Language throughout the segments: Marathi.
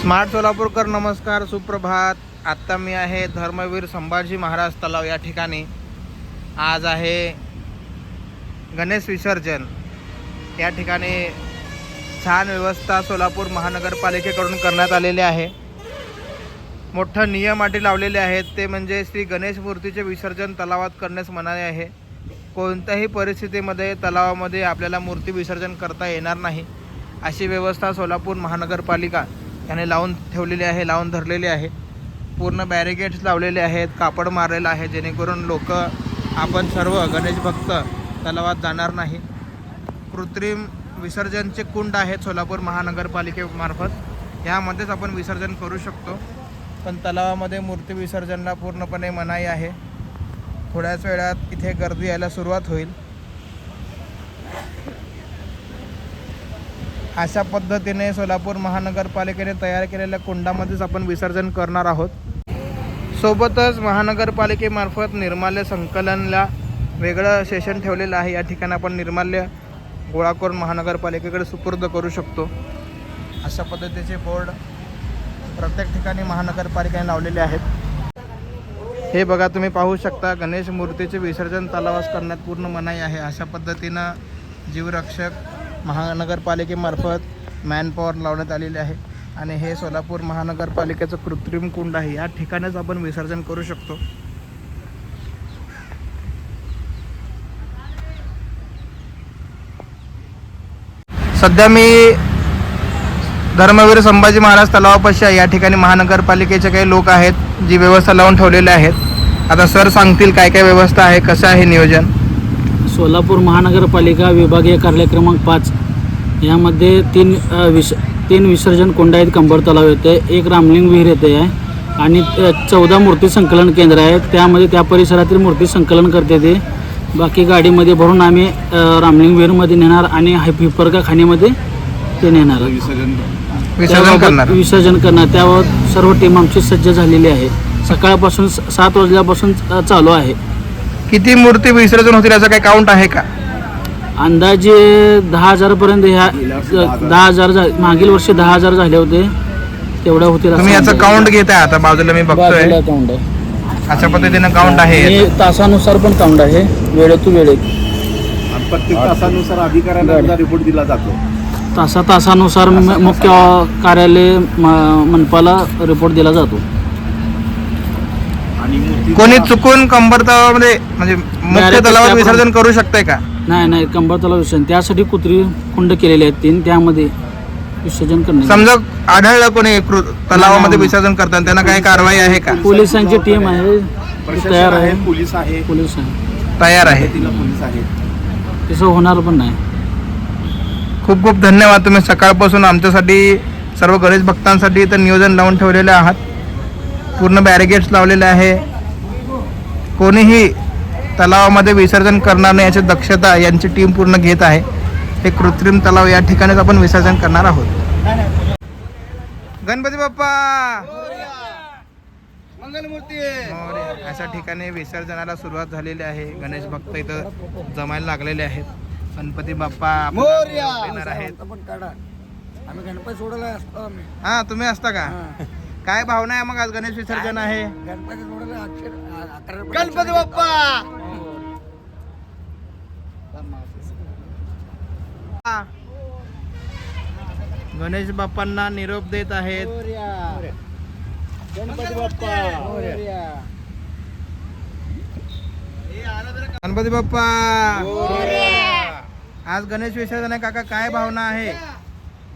स्मार्ट सोलापूरकर नमस्कार सुप्रभात. आत्ता मी आहे धर्मवीर संभाजी महाराज तलाव या ठिकाणी. आज आहे गणेश विसर्जन. या ठिकाणी छान व्यवस्था सोलापूर महानगरपालिकेकडून करण्यात आलेली आहे. मोठं नियम अटी लावलेले आहेत. ते म्हणजे श्री गणेश मूर्तीचे विसर्जन तलावात करण्यास मनाई आहे. कोणत्याही परिस्थितीमध्ये तलावामध्ये आपल्याला मूर्ती विसर्जन करता येणार नाही. अशी व्यवस्था सोलापूर महानगरपालिका त्याने लावून ठेवलेली आहे लावून धरलेली आहे. पूर्ण बॅरिकेड्स लावलेले आहेत कापड मारलेलं आहे जेणेकरून लोक आपण सर्व गणेश भक्त तलावात जाणार नाही. कृत्रिम विसर्जनचे कुंड आहेत सोलापूर महानगरपालिकेमार्फत. यामध्येच आपण विसर्जन करू शकतो. पण तलावामध्ये मूर्ती विसर्जनला पूर्णपणे मनाई आहे. थोड्याच वेळात इथे गर्दी यायला सुरुवात होईल. अशा पद्धतीने सोलापूर महानगरपालिकेने तयार केलेल्या कुंडामध्येच आपण विसर्जन करणार आहोत. सोबतच महानगरपालिकेमार्फत निर्माल्य संकलनला वेगळं सेशन ठेवलेलं आहे. या ठिकाणी आपण निर्माल्य गोळा करून महानगरपालिकेकडे सुपूर्द करू शकतो. अशा पद्धतीचे बोर्ड प्रत्येक ठिकाणी महानगरपालिकेने लावलेले आहेत. हे बघा तुम्ही पाहू शकता गणेश मूर्तीचे विसर्जन तलावास करण्यात पूर्ण मनाई आहे. अशा पद्धतीनं जीवरक्षक महानगरपालिकेमार्फत मॅनपॉवर लावण्यात आलेले आहे. आणि हे सोलापूर महानगरपालिकेचं कृत्रिम कुंड आहे. या ठिकाणीच आपण विसर्जन करू शकतो. सध्या मी धर्मवीर संभाजी महाराज तलावापाशी आहे. या ठिकाणी महानगरपालिकेचे काही लोक आहेत जी व्यवस्था लावून ठेवलेले आहेत. आता सर सांगतील काय काय व्यवस्था आहे कसं आहे नियोजन? सोलापूर महानगरपालिका विभागीय कार्यालय क्रमांक पाच. यामध्ये तीन विस तीन विसर्जन कुंड आहेत कंबर तलाव येते एक रामलिंग विहीर येते आहे आणि चौदा मूर्ती संकलन केंद्र आहेत. त्यामध्ये त्या परिसरातील मूर्ती संकलन करते ते. बाकी गाडीमध्ये भरून आम्ही रामलिंग विहीरमध्ये नेणार आणि हिपरका खाणीमध्ये ते नेणार. विसर्जन विसर्जन करणार. त्यावर सर्व टीम आमची सज्ज झालेली आहे. सकाळपासून स- सात वाजल्यापासून चालू आहे. किती मूर्ती विसर्जन होतील याचा काही काउंट आहे का? अंदाजे दहा हजारपर्यंत ह्या दहा हजार झा- मागील वर्षी दहा हजार झाले होते. तेवढ्या होतील असं तुम्ही याचं अंदाजे. काउंट घेताय आता बाजूला मी बघतोय. बाजूला count आहे. अशा पद्धतीनं काउंट आहे आणि तासानुसार पण काउंट आहे वेळेत तू वेळेत. आणि प्रत्येक तासानुसार अधिकाऱ्यांना एकदा रिपोर्ट दिला जातो. तासा तासानुसार म- मुख्य कार्यालय म- मनपाला रिपोर्ट दिला जातो. आणि कोणी चुकून कंबर तलावामध्ये म्हणजे मुख्य तलावात विसर्जन करू शकतंय का? नाही नाही कंबर तलाव विसर्जन. त्यासाठी कुत्री कुंड केलेले आहेत तीन. त्यामध्ये विसर्जन करणे समजा आढळलं कोणी कृ- तलावामध्ये विसर्जन करताना त्यांना काही कारवाई आहे का? पोलिसांची टीम आहे. ती प्रशासन तयार आहे. आहे पोलीस आहे. पोलीस आहे. तयार आहे. तिला पोलीस आहेत. तसं होणार पण नाही. खूप खूप धन्यवाद तुम्ही सकाळपासून आमच्यासाठी सर्व गणेश भक्तांसाठी इथं नियोजन लावून ठेवलेले आहात. पूर्ण बॅरिगेड्स लावलेले आहे. कोणीही तलावामध्ये विसर्जन करणार नाही याची दक्षता यांची टीम पूर्ण घेत आहे. हे कृत्रिम तलाव या ठिकाणीच आपण विसर्जन करणार आहोत. गणपती बाप्पा! मोरया. अशा ठिकाणी विसर्जनाला सुरुवात झालेली आहे. गणेश भक्त इथं जमायला लागलेले आहेत. गणपती बाप्पा येणार आहेत. आम्ही गणपती सोडायला असतो हा तुम्ही असता का? काय भावना आहे मग आज गणेश विसर्जन आहे? गणपती सोडायला अक्षर अकरा गणपती बाप्पा! गणेश बाप्पांना निरोप देत आहेत. गणपती बाप्पा. गणपती बाप्पा! आज गणेश विसर्जन आहे काका काय भावना आहे?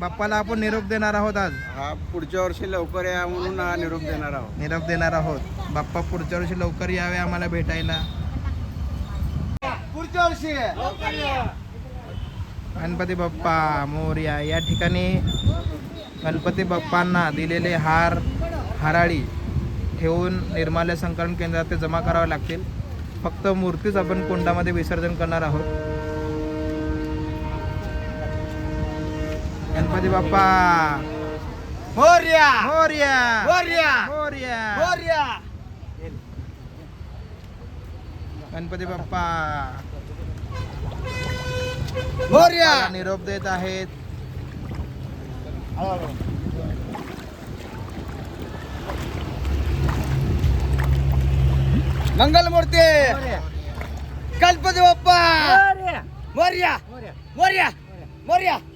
बाप्पाला आपण निरोप देणार आहोत आज. हा पुढच्या वर्षी लवकर या म्हणून हा निरोप देणार आहोत. निरोप देणार आहोत. बाप्पा पुढच्या वर्षी लवकर यावे आम्हाला भेटायला. पुढच्या वर्षी. गणपती बाप्पा मोर्या या ठिकाणी गणपती बाप्पांना दिलेले हार हराळी ठेवून निर्माल्य संकलन केंद्रात ते जमा करावे लागतील. फक्त मूर्तीच आपण कुंडामध्ये विसर्जन करणार आहोत. Yan pa? Moria! Moria! Moria! Moria! Moria! Yan pa? Moria! Wala Rob de Tahit. Langgal Murti! Moria! Kalpa di ba! Moria! Moria! Moria! Moria!